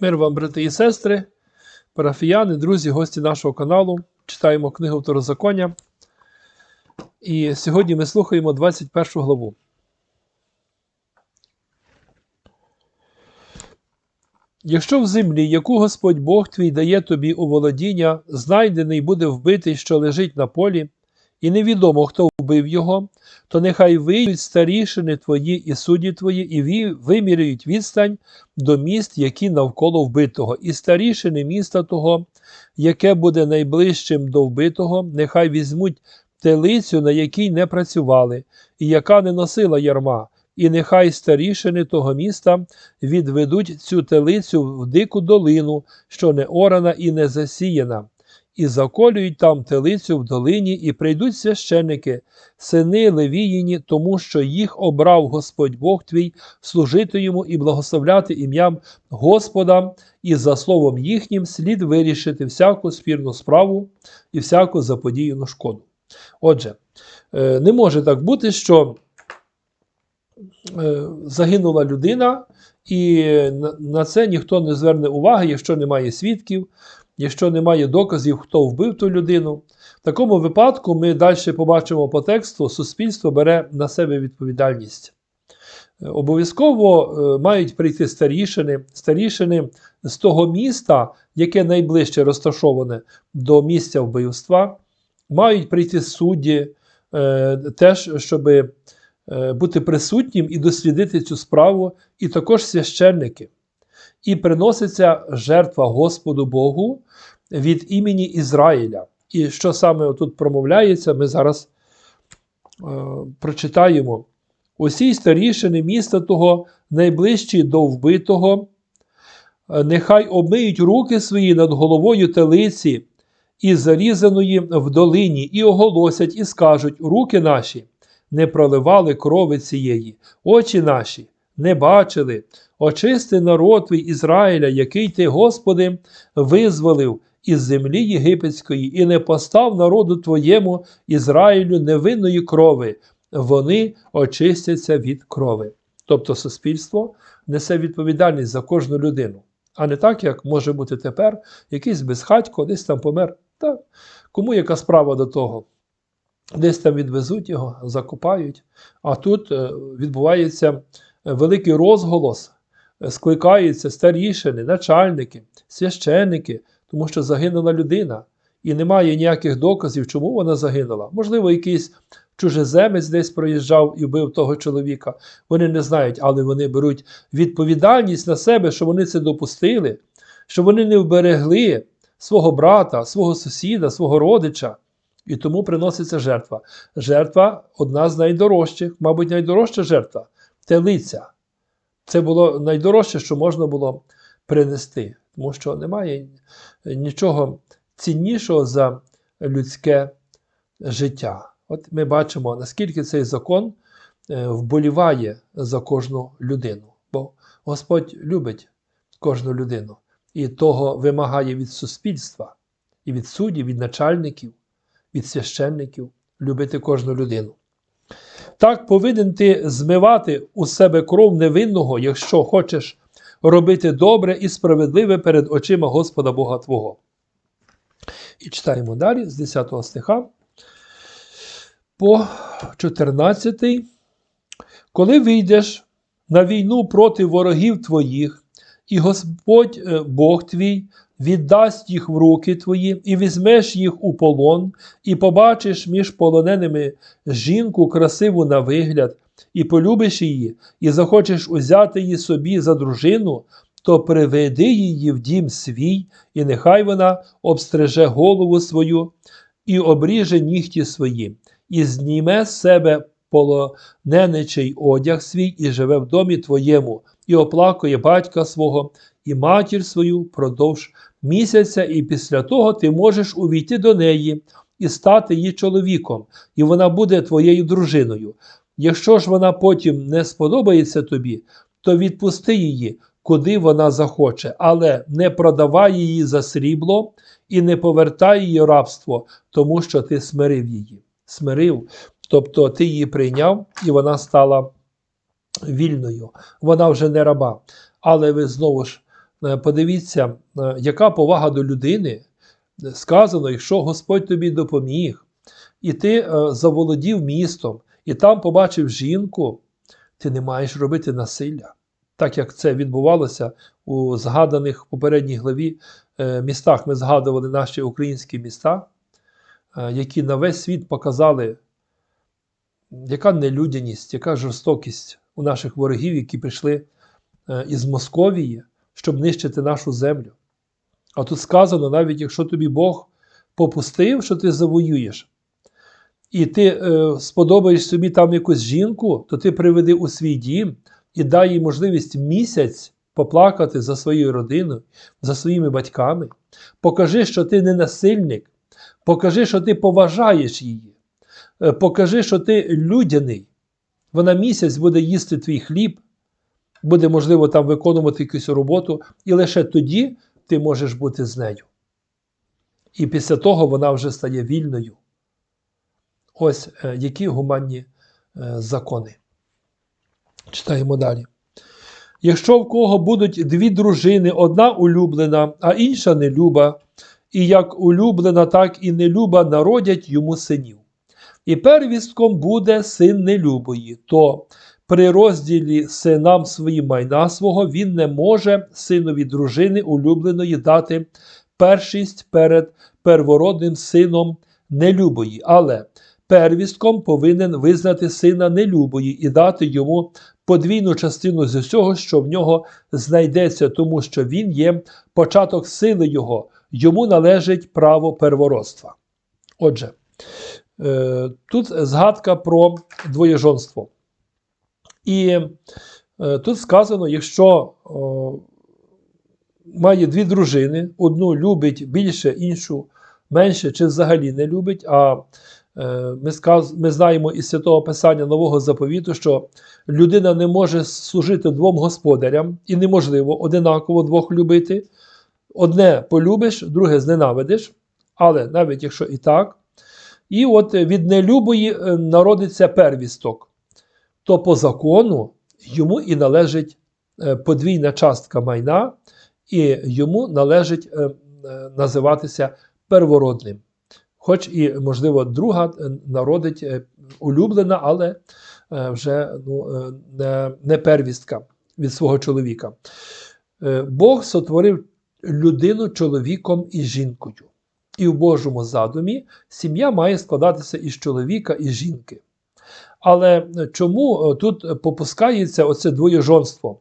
Мир вам, брати і сестри, парафіяни, друзі, гості нашого каналу. Читаємо книгу Второзаконня. І сьогодні ми слухаємо 21 главу. Якщо в землі, яку Господь Бог твій дає тобі у володіння, знайдений буде вбитий, що лежить на полі, і невідомо, хто вбив його, то нехай вийдуть старішини твої і судді твої, і виміряють відстань до міст, які навколо вбитого, і старішини міста того, яке буде найближчим до вбитого, нехай візьмуть телицю, на якій не працювали, і яка не носила ярма, і нехай старішини того міста відведуть цю телицю в дику долину, що не орана і не засіяна, і заколюють там телицю в долині, і прийдуть священники, сини Левіїні, тому що їх обрав Господь Бог твій служити йому і благословляти ім'ям Господа, і за словом їхнім слід вирішити всяку спірну справу і всяку заподіяну шкоду. Отже, е, не може так бути, що е, загинула людина, і на це ніхто не зверне уваги, якщо немає свідків, якщо немає доказів, хто вбив ту людину. В такому випадку ми далі побачимо по тексту, суспільство бере на себе відповідальність. Е, Обов'язково е, мають прийти старішини, старішини з того міста, яке найближче розташоване до місця вбивства, мають прийти судді, е, теж, щоб бути присутнім і дослідити цю справу, і також священники. І приноситься жертва Господу Богу від імені Ізраїля. І що саме тут промовляється, ми зараз е, прочитаємо. Усі старішини міста того, найближчі до вбитого, е, нехай обмиють руки свої над головою телиці і зарізаної в долині, і оголосять, і скажуть: руки наші не проливали крови цієї, очі наші не бачили. Очисти народ твій Ізраїля, який ти, Господи, визволив із землі єгипетської, і не постав народу твоєму Ізраїлю невинної крови. Вони очистяться від крови. Тобто суспільство несе відповідальність за кожну людину, а не так, як може бути тепер, якийсь безхатько десь там помер. Та кому яка справа до того? Десь там відвезуть його, закопають. А тут е, відбувається великий розголос, е, скликаються старішини, начальники, священники, тому що загинула людина. І немає ніяких доказів, чому вона загинула. Можливо, якийсь чужеземець десь проїжджав і вбив того чоловіка. Вони не знають, але вони беруть відповідальність на себе, що вони це допустили, що вони не вберегли свого брата, свого сусіда, свого родича. І тому приноситься жертва. Жертва одна з найдорожчих, мабуть, найдорожча жертва телиця. Це було найдорожче, що можна було принести, тому що немає нічого ціннішого за людське життя. От ми бачимо, наскільки цей закон е, вболіває за кожну людину. Бо Господь любить кожну людину і того вимагає від суспільства, і від суддів, від начальників, від священників любити кожну людину. Так повинен ти змивати у себе кров невинного, якщо хочеш робити добре і справедливе перед очима Господа Бога Твого. І читаємо далі з 10 стиха по 14. Коли вийдеш на війну проти ворогів твоїх, і Господь е, Бог твій віддасть їх в руки твої, і візьмеш їх у полон, і побачиш між полоненими жінку красиву на вигляд, і полюбиш її, і захочеш узяти її собі за дружину, то приведи її в дім свій, і нехай вона обстриже голову свою і обріже нігті свої, і зніме з себе полоненичий одяг свій, і живе в домі твоєму, і оплакує батька свого, і матір свою продовж місяця, і після того ти можеш увійти до неї і стати її чоловіком, і вона буде твоєю дружиною. Якщо ж вона потім не сподобається тобі, то відпусти її, куди вона захоче, але не продавай її за срібло і не повертай її рабство, тому що ти смирив її. Смирив, тобто ти її прийняв, і вона стала вільною. Вона вже не раба. Але ви знову ж е, подивіться, е, яка повага до людини. Е, Сказано, якщо Господь тобі допоміг, і ти заволодів містом, і там побачив жінку, ти не маєш робити насилля. Так як це відбувалося у згаданих попередній главі містах, ми згадували наші українські міста, які на весь світ показали, яка нелюдяність, яка жорстокість у наших ворогів, які прийшли е, із Московії, щоб нищити нашу землю. А тут сказано, навіть якщо тобі Бог попустив, що ти завоюєш, і ти е, сподобаєш собі там якусь жінку, то ти приведи у свій дім і дай їй можливість місяць поплакати за своєю родиною, за своїми батьками. Покажи, що ти не насильник, покажи, що ти поважаєш її, Е, покажи, що ти людяний. Вона місяць буде їсти твій хліб, буде, можливо, там виконувати якусь роботу, і лише тоді ти можеш бути з нею. І після того вона вже стає вільною. Ось е, які гуманні е, закони. Читаємо далі. Якщо в кого будуть дві дружини, одна улюблена, а інша нелюба, і як улюблена, так і нелюба народять йому синів. І первістком буде син нелюбої, то при розділі синам своїм майна свого він не може синові дружини улюбленої дати першість перед первородним сином нелюбої, але первістком повинен визнати сина нелюбої і дати йому подвійну частину з усього, що в нього знайдеться, тому що він є початок сили його, йому належить право первородства. Отже, тут згадка про двоєжонство. І е, тут сказано, якщо має дві дружини, одну любить більше, іншу менше, чи взагалі не любить, а е, ми, сказ, ми знаємо із святого Писання Нового заповіту, що людина не може служити двом господарям, і неможливо одинаково двох любити. Одне полюбиш, друге зненавидиш, але навіть якщо і так, і от від нелюбої е, народиться первісток, то по закону йому і належить е, подвійна частка майна, і йому належить е, е, називатися первородним. Хоч і, можливо, друга е, народить е, улюблена, але е, вже ну, е, не, первістка від свого чоловіка. Е, Бог сотворив людину чоловіком і жінкою. І в Божому задумі сім'я має складатися із чоловіка і жінки. Але чому е, тут попускається оце двоєжонство?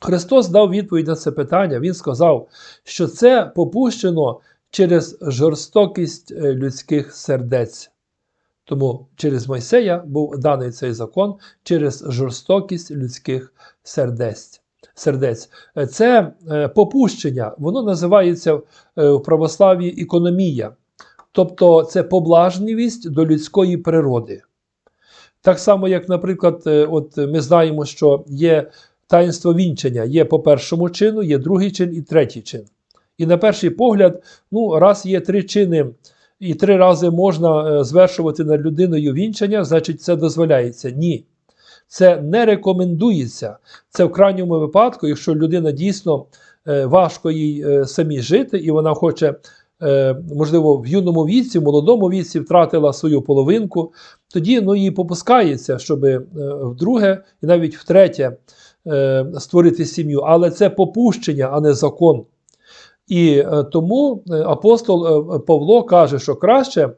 Христос дав відповідь на це питання. Він сказав, що це попущено через жорстокість е, людських сердець. Тому через Мойсея був даний цей закон через жорстокість людських сердець. Сердець. Е, Це е, попущення, воно називається е, в православ'ї економія. Тобто це поблажливість до людської природи. Так само, як, наприклад, от ми знаємо, що є таїнство вінчення, є по першому чину, є другий чин і третій чин. І на перший погляд, ну, раз є три чини, і три рази можна звершувати над людиною вінчення, значить це дозволяється. Ні. Це не рекомендується. Це в крайньому випадку, якщо людина дійсно е, важко їй е, самі жити, і вона хоче, е, можливо, в юному віці, в молодому віці втратила свою половинку, тоді ну, їй попускається, щоб вдруге і навіть втретє створити сім'ю. Але це попущення, а не закон. І тому апостол Павло каже, що краще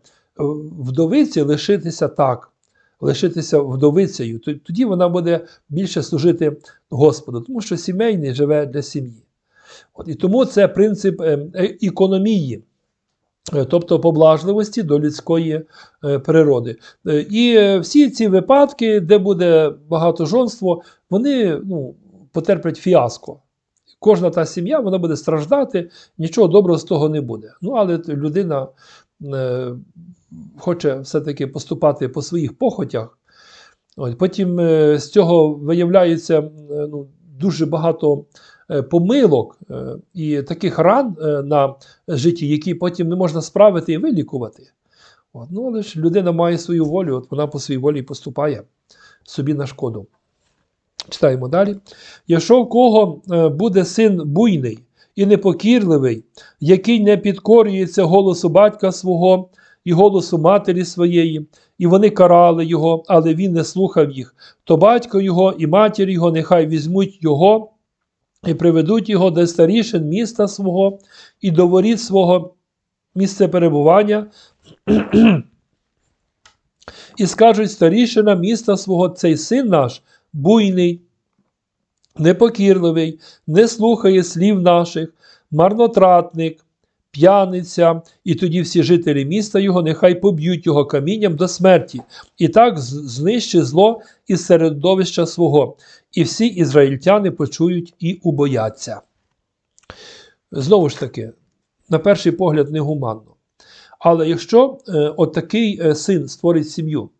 вдовиці лишитися так, лишитися вдовицею. Тоді вона буде більше служити Господу, тому що сімейний живе для сім'ї. От, і тому це принцип е, е, економії. е, Тобто поблажливості до людської е, природи. І всі ці випадки, де буде багатожонство, вони ну, потерплять фіаско. Кожна та сім'я вона буде страждати, нічого доброго з того не буде. Ну, але людина хоче все-таки поступати по своїх похотях. От, потім е, з цього виявляється е, ну, дуже багато е, помилок і таких ран на житті, які потім не можна справити і вилікувати. От, ну, але ж людина має свою волю, от вона по своїй волі поступає собі на шкоду. Читаємо далі. Якщо в кого буде син буйний і непокірливий, який не підкорюється голосу батька свого і голосу матері своєї, і вони карали його, але він не слухав їх, то батько його і матір його нехай візьмуть його і приведуть його до старішин міста свого і до воріт свого місця перебування. І скажуть старішина міста свого, цей син наш буйний, непокірливий, не слухає слів наших, марнотратник, п'яниця, і тоді всі жителі міста його нехай поб'ють його камінням до смерті, і так знищить зло із середовища свого, і всі ізраїльтяни почують і убояться. Знову ж таки, на перший погляд, негуманно. Але якщо е, от е, син створить сім'ю,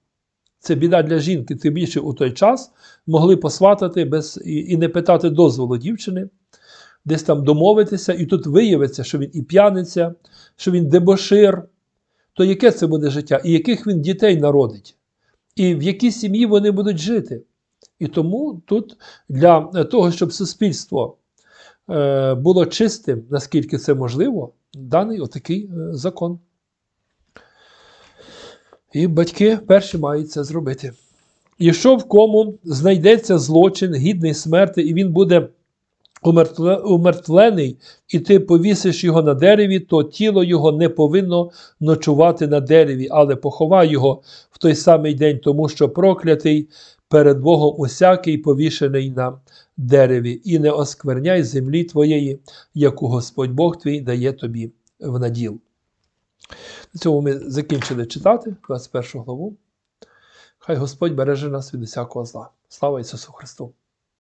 це біда для жінки, тим більше у той час могли посватати без, і, і не питати дозволу дівчини, десь там домовитися, і тут виявиться, що він і п'яниця, що він дебошир, то яке це буде життя, і яких він дітей народить, і в якій сім'ї вони будуть жити. І тому тут для того, щоб суспільство е, було чистим, наскільки це можливо, даний отакий е, закон. І батьки перші мають це зробити. Якщо в кому знайдеться злочин, гідний смерти, і він буде умертвлений, і ти повісиш його на дереві, то тіло його не повинно ночувати на дереві, але поховай його в той самий день, тому що проклятий перед Богом усякий повішений на дереві, і не оскверняй землі твоєї, яку Господь Бог твій дає тобі в наділ. На цьому ми закінчили читати 21 главу. Хай Господь береже нас від усякого зла. Слава Ісусу Христу!